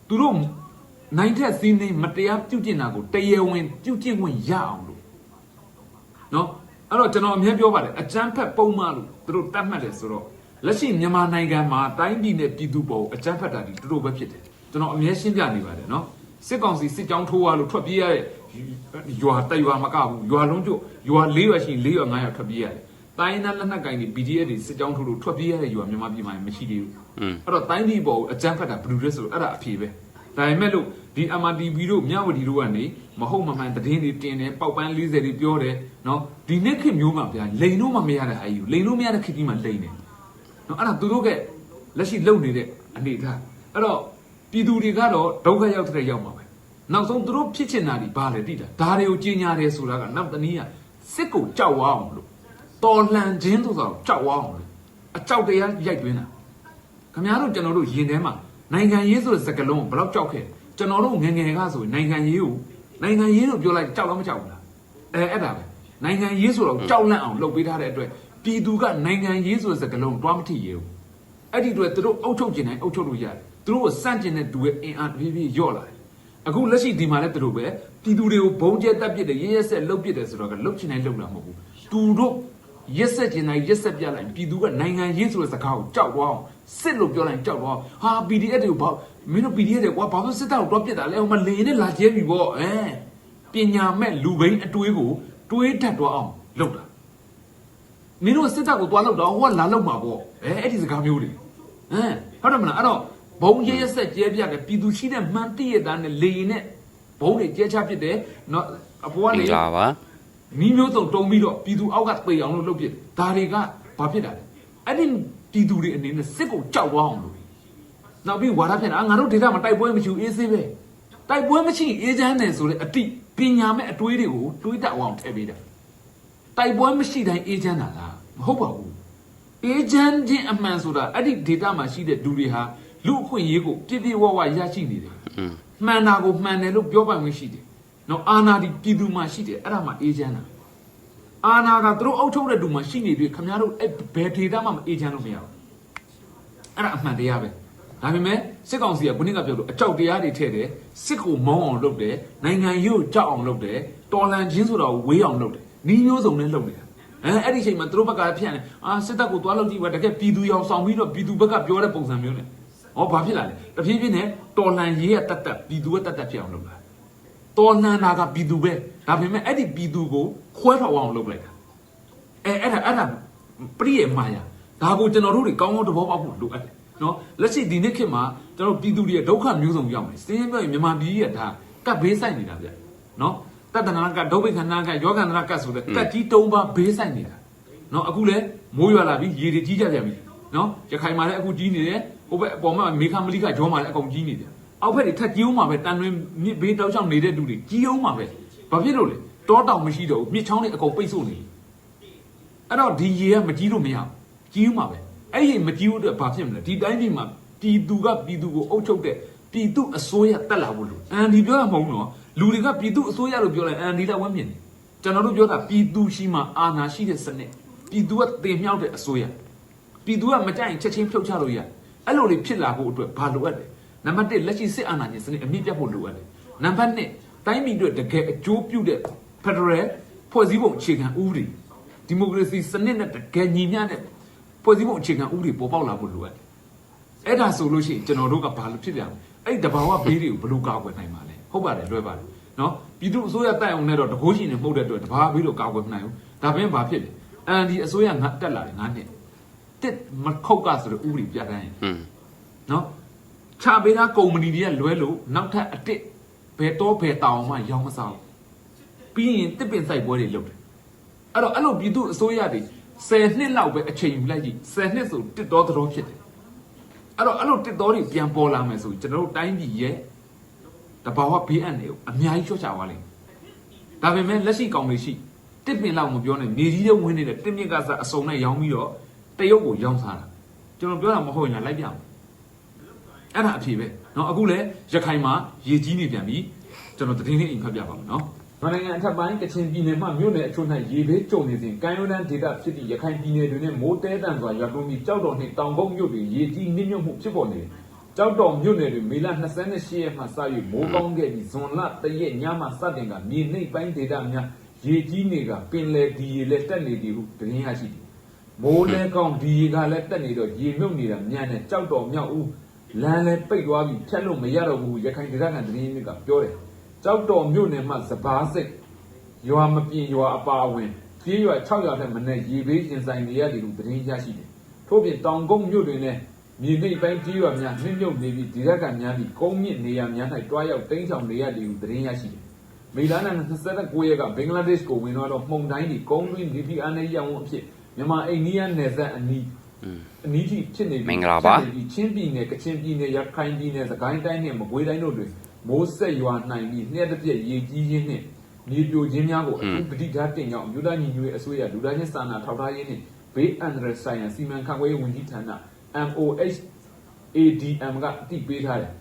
[SPEAKER 2] သူတို့ နိုင်ထက်စင်းနေမတရားပြုကျင့်တာကိုတရားဝင်ပြုကျင့်ခွင့်ရအောင်လို့နော်အဲ့တော့ကျွန်တော်အမြဲပြောပါတယ်အကြမ်းဖက်ပုံမှန်လို့သူတို့တတ်မှတ်တယ်ဆိုတော့လက်ရှိမြန်မာနိုင်ငံမှာတိုင်းပြည်နဲ့ပြည်သူပေါ်အကြမ်းဖက်တာဒီတို့ပဲဖြစ်တယ်ကျွန်တော်အမြဲရှင်းပြနေပါတယ်နော်စစ်ကောင်စီစစ်ကြောင်းထိုးရလို့ထွက်ပြေးရတဲ့ရွာတက်ရွာမကဘူးရွာလုံးကျရွာ၄ရွာရှိ၄ရွာ၅ရွာထွက်ပြေးရတယ်တိုင်းသားလက်နက်ကင်တွေ BDF တွေစစ်ကြောင်းထိုးလို့ထွက်ပြေးရတဲ့ရွာမြန်မာပြည်မှာမရှိသေးဘူး
[SPEAKER 4] อืม
[SPEAKER 2] အဲ့တော့တိုင်းပြည်ပေါ်ကိုအကြမ်းဖက်တာဘယ်လိုလဲဆိုတော့အဲ့ဒါအဖြေပဲ ဒါပေမဲ့လို့ဒီ MRTV တို့မြဝတီတို့ကနေမဟုတ်မမှန်သတင်းတွေတင်တယ်ပေါက်ပန်း40တွေပြောတယ်နော်ဒီနေ့ခေတ်မျိုးမှာဗျာလိန်လို့မှမရတဲ့အာယူလိန်လို့မရတဲ့ခေတ်ကြီးမှာလိန်တယ်နော်အဲ့ဒါသူတို့ကလက်ရှိလုံနေတဲ့အနေအထားအဲ့တော့ပြည်သူတွေကတော့ဒုက္ခရောက်တဲ့ရောက်မှာပဲနောက်ဆုံးသူတို့ဖြစ်ချင်တာဒီဘာလဲတိတာဒါတွေကိုကြီးညာတယ်ဆိုတာကနောက်တနည်းကစစ်ကိုကြောက်ဝအောင်လို့တော်လှန်ခြင်းဆိုတော့ကြောက်ဝအောင်လို့အကြောက်တရားရိုက်တွင်းတာခင်ဗျားတို့ကျွန်တော်တို့ယင်ထဲမှာ နိုင်ငံရေးဆိုတဲ့စကားလုံးကိုဘယ်လောက်ကြောက်ခဲ့လဲကျွန်တော်တို့ငယ်ငယ်ကဆိုရင်နိုင်ငံရေးကိုနိုင်ငံရေးလို့ပြောလိုက်ကြောက်တော့မကြောက်ဘူးလားအဲအဲ့ဒါပဲနိုင်ငံရေးဆိုတော့ကြောက်လန့်အောင်လုပ်ပေးထားတဲ့အတွက်ပြည်သူကနိုင်ငံရေးဆိုတဲ့စကားလုံးတွားမထိရဘူးအဲ့ဒီအတွက်သူတို့အုပ်ချုပ်ကျင်တိုင်းအုပ်ချုပ်လို့ရတယ်သူတို့ကိုစန့်ကျင်တဲ့သူရဲ့အင်အားတဖြည်းဖြည်းညော့လာတယ်အခုလက်ရှိဒီမှာလည်းသူတို့ပဲပြည်သူတွေကိုဘုံကျဲတက်ပစ်တယ်ရဲရဲဆက်လှုပ်ပစ်တယ်ဆိုတော့ကလှုပ်ချင်တိုင်းလှုပ်လာမဟုတ်ဘူးသူတို့ရက်ဆက်ကျင်တိုင်းရက်ဆက်ပြလိုက်ပြည်သူကနိုင်ငံရေးဆိုတဲ့စကားကိုကြောက်သွားအောင် စစ်လို့ပြောလိုက်ကြောက်သွားအောင်ဟာ PDF တွေကိုဘာမင်းတို့ PDF တွေကွာဘာလို့စစ်တပ်ကိုတော့ပြစ်တာလဲဟိုမှာလေနဲ့လာကျဲပြီပေါ့အဲပညာမဲ့လူဘိန်းအတွေးကိုတွေးတတ်သွားအောင်လုပ်တာမင်းတို့စစ်တပ်ကိုသွားလောက်တော့ဟိုကလာလောက်မှာပေါ့အဲအဲ့ဒီစကားမျိုးတွေဟမ်ဟုတ်တယ်မလားအဲ့တော့ဘုံရဲရက်ဆက်ကျဲပြကပြည်သူရှိတဲ့မှန်တည့်ရတဲ့နဲ့လေနဲ့ဘုံတွေကျဲချပစ်တယ်နော်အပေါ်က
[SPEAKER 4] မင်္ဂ
[SPEAKER 2] လေ
[SPEAKER 4] လာပါ
[SPEAKER 2] နီးမျိုးစုံတုံပြီးတော့ပြည်သူအောက်ကပေအောင်လို့လုပ်ဖြစ်တယ်ဒါတွေကဘာဖြစ်တာလဲအဲ့ဒီ ပြည်သူတွေအနေနဲ့စစ်ကိုကြောက်သွားအောင်လို့နောက်ပြီးဝါဒဖြစ်တာအာငါတို့ဒေတာမှာတိုက်ပွဲမရှိဘူးအေးဆေးပဲတိုက်ပွဲမရှိရင်အေးချမ်းတယ်ဆိုတဲ့အတိပညာမဲ့အတွေးတွေကိုတွေးတတ်အောင်ထည့်ပေးတယ်တိုက်ပွဲမရှိတိုင်းအေးချမ်းတာလားမဟုတ်ပါဘူးအေးချမ်းခြင်းအမှန်ဆိုတာအဲ့ဒီဒေတာမှာရှိတဲ့လူတွေဟာလူအခွင့်အရေးကိုပြည့်ပြည့်ဝဝရရှိနေတယ်
[SPEAKER 4] อืม
[SPEAKER 2] မှန်တာကိုမှန်တယ်လို့ပြောပိုင်ခွင့်ရှိတယ်နော်အာနာဒီပြည်သူမှာရှိတယ်အဲ့ဒါမှအေးချမ်းတာ အာနာကသူတို့အုပ်ချုပ်တဲ့လူမှာရှိနေပြီခင်ဗျားတို့အဲ့ဘယ်ဒေတာမှမအေးချမ်းလို့မရဘူးအဲ့ဒါအမှန်တရားပဲဒါပေမဲ့စစ်ကောင်စီကခုနကပြောလို့အကြောက်တရားတွေထည့်တယ်စစ်ကိုမောင်းအောင်လုပ်တယ်နိုင်ငံရေးကိုကြောက်အောင်လုပ်တယ်တော်လန်ချင်းဆိုတာကိုဝေးအောင်လုပ်တယ်နီးမျိုးစုံနဲ့လုပ်နေတာအဲအဲ့ဒီအချိန်မှာသူတို့ဘက်ကဖြန့်တယ်အာစစ်တပ်ကိုသွားလုပ်ကြည့်ပါတကယ်ပြည်သူရောင်ဆောင်ပြီးတော့ပြည်သူဘက်ကပြောတဲ့ပုံစံမျိုးနဲ့ဟောဘာဖြစ်လာလဲတဖြည်းဖြည်းနဲ့တော်လန်ရေးကတတ်တတ်ပြည်သူကတတ်တတ်ဖြစ်အောင်လုပ်လာတော်လန်တာကပြည်သူပဲ ဒါပေမဲ့အဲ့ဒီပြည်သူကိုခွဲထွက်အောင်လုပ်လိုက်တာအဲအဲ့ဒါအဲ့ဒါပရိယေမာယာဒါကိုကျွန်တော်တို့တွေကောင်းကောင်းသဘောပေါက်ဖို့လိုအပ်တယ်နော်လက်ရှိဒီနေ့ခေတ်မှာကျွန်တော်တို့ပြည်သူတွေရဲ့ဒုက္ခမျိုးစုံရောက်နေစင်းပြောရင်မြန်မာပြည်ရဲ့ဒါကတ်ဘေးဆိုင်နေတာဗျနော်တတနာကဒုဗိခန္ဓာကယောဂန္ဓနာကတ်ဆိုတဲ့ကတ်ကြီးတုံးပါဘေးဆိုင်နေတာနော်အခုလဲမိုးရွာလာပြီရေတွေကြီးကြပြန်ပြီနော်ရခိုင်မှာလည်းအခုကြီးနေတယ်ဟိုဘက်အပေါ်မှာမေခမလိကဂျောမှာလည်းအကုန်ကြီးနေတယ်အောက်ဘက်တွေထက်ကြီးအောင်မှာပဲတန်တွင်မြစ်ဘေးတောက်ချောင်းနေတဲ့လူတွေကြီးအောင်မှာပဲ ဘာဖြစ်လို့လဲတောတောင်မရှိတော့ဘူးမြစ်ချောင်းတွေအကုန်ပိတ်ဆို့နေပြီအဲ့တော့ဒီရေကမကြီးလို့မရဘူးကြီးဦးမှာပဲအဲ့ဒီမကြီးဦးအတွက်ဘာဖြစ်မလဲဒီတိုင်းပြည်မှာပြည်သူကပြည်သူကိုအုပ်ချုပ်တဲ့ပြည်သူအစိုးရတက်လာဖို့လို့အန်ဒီပြောတာမဟုတ်ဘူးနော်လူတွေကပြည်သူအစိုးရလို့ပြောလိုက်အန်ဒီလည်းဝမ်းမြင်တယ်ကျွန်တော်တို့ပြောတာပြည်သူရှိမှအာဏာရှိတဲ့စနစ်ပြည်သူကတင်မြှောက်တဲ့အစိုးရပြည်သူကမကြိုက်ရင်ချက်ချင်းဖြုတ်ချလို့ရအဲ့လိုတွေဖြစ်လာဖို့အတွက်ဘာလိုအပ်လဲနံပါတ်1လက်ရှိစစ်အာဏာရှင်စနစ်အမြင့်ပြတ်ဖို့လိုအပ်တယ်နံပါတ်2 တိုင်းပြည်အတွက်တကယ်အကျိုးပြုတဲ့ Federal ဖွဲ့စည်းပုံအခြေခံဥပဒေဒီမိုကရေစီစနစ်နဲ့တကယ်ညီမျှတဲ့ဖွဲ့စည်းပုံအခြေခံဥပဒေပေါ်ပေါက်လာဖို့လိုအပ်တယ်။အဲ့ဒါဆိုလို့ရှိရင်ကျွန်တော်တို့ကဘာလို့ဖြစ်ပြန်လဲ။အဲ့ဒီတဘာဝဘေးတွေကိုဘယ်လိုကာကွယ်နိုင်မှာလဲ။ဟုတ်ပါတယ်လွယ်ပါတယ်။နော်ပြည်သူအစိုးရတိုက်အောင်နဲ့တော့တကိုးရှင်နေမှုတ်တဲ့အတွက်တဘာဝဘေးလို့ကာကွယ်မနိုင်ဘူး။ဒါပြင်ဘာဖြစ်လဲ။အန်ဒီအစိုးရငါတက်လာတယ်ငါနဲ့တစ်မခုတ်ကဆိုတဲ့ဥပဒေပြဋ္ဌာန်းရင်
[SPEAKER 4] อืม
[SPEAKER 2] နော်ချပေးတာကုမ္ပဏီတွေကလွဲလို့နောက်ထပ်အစ်စ် ဘယ်တော့ဘယ်တောင်မှရောင်းမစားဘူးပြီးရင်တစ်ပင်ဆိုင်ပွဲတွေလုပ်တယ်အဲ့တော့အဲ့လိုပြည်သူအစိုးရတွေ10နှစ်လောက်ပဲအချိန်ယူလိုက်ကြည့်10နှစ်ဆိုတစ်တော်တော်ဖြစ်တယ်အဲ့တော့အဲ့လိုတစ်တော်တွေပြန်ပေါ်လာမယ်ဆိုကျွန်တော်တို့တိုင်းပြည်ရဲ့တဘာဝဘေးအန္တရာယ်ကိုအများကြီးချော့ချသွားလိမ့်မယ်ဒါပေမဲ့လက်ရှိကောင်တွေရှိတစ်ပင်လောက်မပြောနဲ့မြေကြီးတွေဝင်နေတဲ့တစ်မြင့်ကစားအစုံနဲ့ရောင်းပြီးတော့တရုတ်ကိုရောင်းစားတာကျွန်တော်ပြောတာမဟုတ်ရင်လည်းလိုက်ပြမယ်အဲ့ဒါအဖြေပဲ နော်အခုလည်းရခိုင်မှာရေကြီးနေပြန်ပြီကျွန်တော်သတင်းလေးအိမ်ဖတ်ပြပါမယ်နော်မြန်မာနိုင်ငံအထက်ပိုင်းကချင်ပြည်နယ်မှမြို့နယ်အချို့၌ရေဘေးကြုံနေစဉ်ကမ်းရိုးတန်းဒေသဖြစ်သည့်ရခိုင်ပြည်နယ်တွင်မိုးတဲတန်စွာရွာသွန်းပြီးကြောက်တော်နှင့်တောင်ကုန်းမြို့တွင်ရေကြီးနှိမ့်ညွတ်မှုဖြစ်ပေါ်နေတယ်။ကြောက်တော်မြို့နယ်တွင်မေလ28ရက်မှစ၍မိုးကောင်းခဲ့ပြီးဇွန်လ3ရက်ညမှစတင်ကမြေနှိပ်ပိုင်းဒေသများရေကြီးနေကပင်လယ်ဒီရေလည်းတက်နေသည်ဟုသတင်းရရှိသည်။မိုးလည်းကောင်းဒီရေကလည်းတက်နေတော့ရေမြုပ်နေတာမြန်နဲ့ကြောက်တော်မြောက်ဦး လမ်းလည်းပိတ်သွားပြီဖြတ်လို့မရတော့ဘူးရခိုင်ဒေသခံသတင်းတွေကပြောတယ်ကြောက်တော်မြို့နယ်မှာစပားစိတ်ရွာမပြင်းရွာအပါအဝင်ပြေးရွာ600ထက်မနည်းရေဘေးရင်ဆိုင်နေရတယ်လို့သတင်းရရှိတယ်ထို့ပြင်တောင်ကုန်းမြို့တွင်လည်းမြေနှိပ်ပိုင်းပြေးရွာများနှိမ့်မြုပ်နေပြီးဒေသခံများပြီးကုန်းမြင့်နေရာများ၌တွားရောက်တင်းချောင်နေရတယ်လို့သတင်းရရှိတယ်မေလနဲ့29ရက်ကဘင်္ဂလားဒေ့ရှ်ကိုဝင်သွားတော့မှုန်တိုင်းဒီကုန်းတွင်းဒီပီအာနေရောင်အဖြစ်မြန်မာအိန္ဒိယနယ်စပ်အနီး
[SPEAKER 4] อืม
[SPEAKER 2] အနီးထိဖြစ်နေပြီ
[SPEAKER 4] မင်္ဂလာပါ
[SPEAKER 2] ဖြစ်နေပြီချင်းပြည်နယ်ကချင်ပြည်နယ်ရခိုင်ပြည်နယ်စကိုင်းတိုင်းနဲ့မကွေးတိုင်းတို့တွင်မိုးဆက်ရွာနိုင်ပြီးနှစ်တစ်ပြက်ရေကြီးခြင်းနှင့်မြေပြိုခြင်းများကိုအခုပဋိဓာတ်တင်ကြောင်းအမျိုးသားညီညွတ်ရေးအစိုးရလူသားချင်းစာနာထောက်ထားရေးနှင့်ဘေးအန္တရာယ်ဆိုင်ရာစီမံခန့်ခွဲရေးဝန်ကြီးဌာန MOH ADM ကအတည်ပြုထားတယ်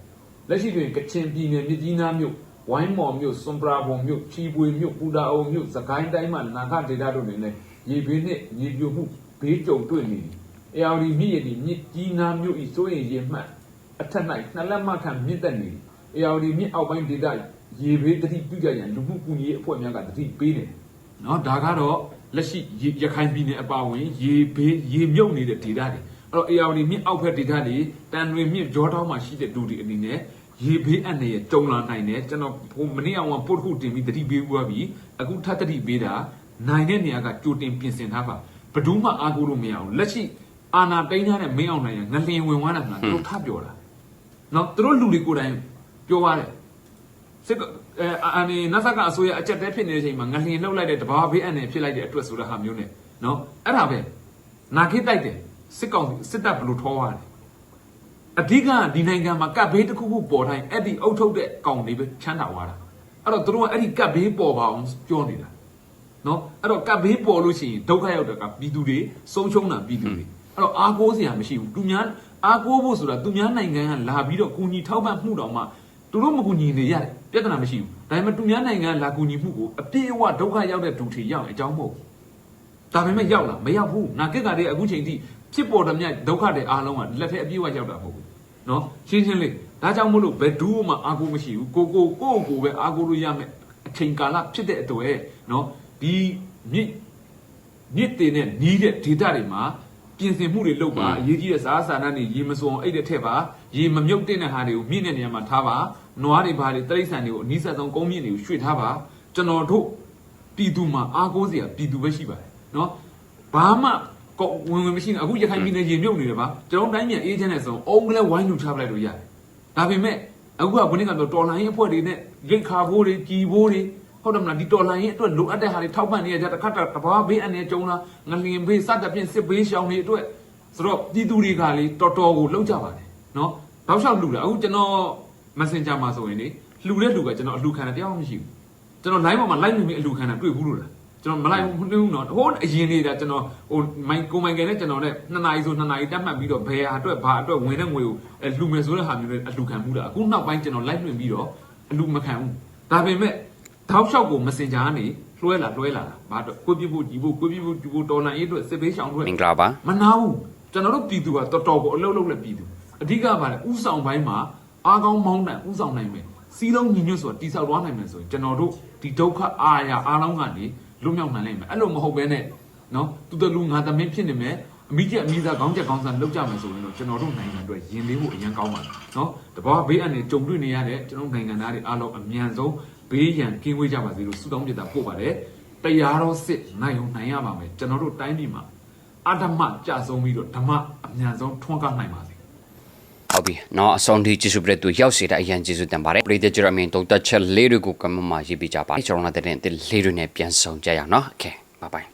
[SPEAKER 2] လက်ရှိတွင်ကချင်ပြည်နယ်မြစ်ကြီးနားမြို့ဝိုင်းမော်မြို့စွန်ပရာဘုံမြို့ချီပွေမြို့ပူတာအုံမြို့စကိုင်းတိုင်းမှနာခဒေတာတို့တွင်လည်းရေဘေးနှင့်ရေပြိုမှုဘေးကြုံတွေ့နေသည်။ ARD မြစ်ရည်သည်မြစ်ကြီးနားမြို့၏စိုးရိမ်ရေမှတ်အထက်၌နှစ်လက်မခန့်မြင့်တက်နေသည်။ ARD မြစ်အောက်ပိုင်းဒေတာရေဘေးတတိပြုကြရန်လူမှုကူညီရေးအဖွဲ့များကတတိပေးတယ်။နော်ဒါကတော့လက်ရှိရေရခိုင်ပြည်နယ်အပါအဝင်ရေဘေးရေမြုပ်နေတဲ့ဒေတာတွေအဲ့တော့ ARD မြစ်အောက်ဘက်ဒေတာတွေတန်တွင်မြစ်ကြောတောင်းမှာရှိတဲ့လူတွေအနေနဲ့ရေဘေးအန္တရာယ်ကြုံလာနိုင်တယ်ကျွန်တော်ဟိုမနေ့အောင်ကပုတ်ခုတင်ပြီးတတိပေးသွားပြီအခုထပ်တတိပေးတာနိုင်တဲ့နေရာကကြိုတင်ပြင်ဆင်ထားပါဘယ်သူမှအားကိုးလို့မရအောင်လက်ရှိ အာနာပိန်းထားတဲ့မင်းအောင်နိုင်ရငလျင်ဝင်သွားတာကသူတို့ထပ်ပြောတာနော်သူတို့လူတွေကိုယ်တိုင်ပြောရတယ်စစ်ကအဲအာနေနတ်ဆကအစိုးရအကြက်တဲဖြစ်နေတဲ့အချိန်မှာငလျင်လှုပ်လိုက်တဲ့တဘာဘေးအန္တရာယ်ဖြစ်လိုက်တဲ့အတွက်ဆိုတဲ့ဟာမျိုးနဲ့နော်အဲ့ဒါပဲနာခိတိုက်တယ်စစ်ကောင်စစ်တပ်ဘယ်လိုထောရတယ်အဓိကဒီနိုင်ငံမှာကပ်ဘေးတစ်ခုခုပေါ်တိုင်းအဲ့ဒီအုပ်ထုတ်တဲ့ကောင်တွေပဲချမ်းသာသွားတာအဲ့တော့သူတို့ကအဲ့ဒီကပ်ဘေးပေါ်ပါအောင်ပြောနေတာနော်အဲ့တော့ကပ်ဘေးပေါ်လို့ရှိရင်ဒုက္ခရောက်တဲ့ကပြည်သူတွေဆုံးရှုံးတာပြည်သူတွေ အဲ့တော့အားကိုးစရာမရှိဘူးသူများအားကိုးဖို့ဆိုတာသူများနိုင်ငံကလာပြီးတော့ကူညီထောက်ပံ့မှုတော့မှသူတို့မကူညီနေရတယ်ပြဿနာမရှိဘူးဒါပေမဲ့သူများနိုင်ငံလာကူညီမှုကိုအပြည့်အဝဒုက္ခရောက်တဲ့ဒုထေရောက်အကြောင်းမဟုတ်ဒါပေမဲ့ရောက်လာမရောက်ဘူးနာကက်ကတည်းကအခုချိန်ထိဖြစ်ပေါ်တဲ့မြတ်ဒုက္ခတွေအားလုံးကလက်ထက်အပြည့်အဝရောက်တာမဟုတ်ဘူးနော်ရှင်းရှင်းလေးဒါကြောင့်မို့လို့ဘယ်သူမှအာကိုမရှိဘူးကိုကိုကိုကိုပဲအာကိုလို့ရမယ်အချိန်ကာလဖြစ်တဲ့အတွက်နော်ဒီမြစ်မြစ်တွေနဲ့နီးတဲ့ဒေတာတွေမှာ ပြင်ဆင်မှုတွေလုပ်ပါအရေးကြီးတဲ့စားစာနာတွေရေမစုံအဲ့တဲ့ထက်ပါရေမမြုပ်တဲ့ဟာတွေကိုမြင့်တဲ့နေရာမှာထားပါနွားတွေဘာတွေတိရစ္ဆာန်တွေကိုအနီးဆက်ဆုံးကုန်းမြင့်တွေကိုရွှေ့ထားပါကျွန်တော်တို့ပြည်သူမှာအားကိုးစရာပြည်သူပဲရှိပါတယ်နော်ဘာမှကောဝင်ဝင်မရှိဘူးအခုရခိုင်ပြည်နယ်ရေမြုပ်နေတယ်ပါကျွန်တော်တို့တိုင်းပြည်အေးချမ်းတဲ့ဆိုအုံးကလေးဝိုင်းလူချပလိုက်လို့ရတယ်ဒါပေမဲ့အခုကဘယ်နည်းကတော့တော်လိုင်းရေးအဖွဲ့တွေနဲ့ရိတ်ခါဘိုးတွေကြည်ဘိုးတွေ ဟုတ်တယ်မလားဒီတော်လိုင်းရေးအတွက်လိုအပ်တဲ့ဟာတွေထောက်ပံ့နေရကြတစ်ခါတည်းတဘာဘေးအနေကြုံလာငလျင်ဘေးစတဲ့ပြင်စစ်ဘေးရှောင်တွေအတွက်ဆိုတော့ပြည်သူတွေကလေတော်တော်ကိုလှုပ်ကြပါတယ်နော်တောက်လျှောက်လှူတာအခုကျွန်တော် Messenger မှာဆိုရင်လေလှူတဲ့လှူကကျွန်တော်အလှူခံတယ်တရားမှမရှိဘူးကျွန်တော် line ပေါ်မှာ live မြင်ပြီးအလူခံတာတွေ့ဘူးလို့လားကျွန်တော်မလိုက်ဘူးဘူးနော်ဟိုအရင်နေတာကျွန်တော်ဟိုမိုင်ကိုမိုင်ကယ်နဲ့ကျွန်တော်နဲ့2နာရီဆို2နာရီတက်မှတ်ပြီးတော့ဘယ်ဟာအတွက်ဘာအတွက်ဝင်တဲ့ငွေကိုအဲလှူမယ်ဆိုတဲ့ဟာမျိုးနဲ့အလူခံမှုတာအခုနောက်ပိုင်းကျွန်တော် live မြင်ပြီးတော့အလူမခံဘူးဒါပေမဲ့ တောက်လျှောက်ကို messenger ကနေလွှဲလာလွှဲလာတာဘာအတွက်ကိုပြစ်ဖို့ကြည်ဖို့ကိုပြစ်ဖို့ကြည်ဖို့တော်လန်ရေးအတွက်စစ်ပေးရှောင်အတွက်
[SPEAKER 4] မင်္ဂလာပါ
[SPEAKER 2] မနာဘူးကျွန်တော်တို့ပြည်သူကတော်တော်ကိုအလုပ်လုပ်လက်ပြည်သူအဓိကကဘာလဲဥဆောင်ပိုင်းမှာအားကောင်းမောင်းတန်ဥဆောင်နိုင်မယ်စီးလုံးညီညွတ်ဆိုတာတိဆောက်သွားနိုင်မယ်ဆိုရင်ကျွန်တော်တို့ဒီဒုက္ခအာရအားလုံးကနေလွတ်မြောက်နိုင်လိမ့်မယ်အဲ့လိုမဟုတ်ဘဲနဲ့နော်သူတလူငါသမင်းဖြစ်နေမယ်အမိကျက်အမိသားခေါင်းချက်ခေါင်းဆန်လောက်ကြမယ်ဆိုရင်တော့ကျွန်တော်တို့နိုင်ငံအတွက်ယဉ်လေးဖို့အရင်ကောင်းပါတယ်နော်တဘောဘေးအန္တရာယ်ကြုံတွေ့နေရတဲ့ကျွန်တော်နိုင်ငံသားတွေအားလုံးအမြန်ဆုံး ဘေးရန်ကင်းဝေးကြပါစေလို့ဆုတောင်းမေတ္တာပို့ပါတယ်တရားတော်စစ်နိုင်ုံနိုင်ရပါမယ်ကျွန်တော်တို့တိုင်းပြည်မှာအဓမ္မကြဆုံးပြီးတော့ဓမ္မအမြန်ဆုံးထွန်းကားနိုင်ပါစေ
[SPEAKER 4] ဟုတ်ပြီ။နောက်အဆုံးထိကျေးဇူးပြုတဲ့ရောက်စေတဲ့အရန်ကျေးဇူးတင်ပါတယ်။ပရိသတ်ကြရမင်းတို့တက်ချက်လေးတွေကိုကမ္မမှာရေးပြကြပါ။ကျွန်တော်တို့တဲ့တဲ့လေးတွေနဲ့ပြန်ဆောင်ကြရအောင်နော်။ Okay. Bye bye.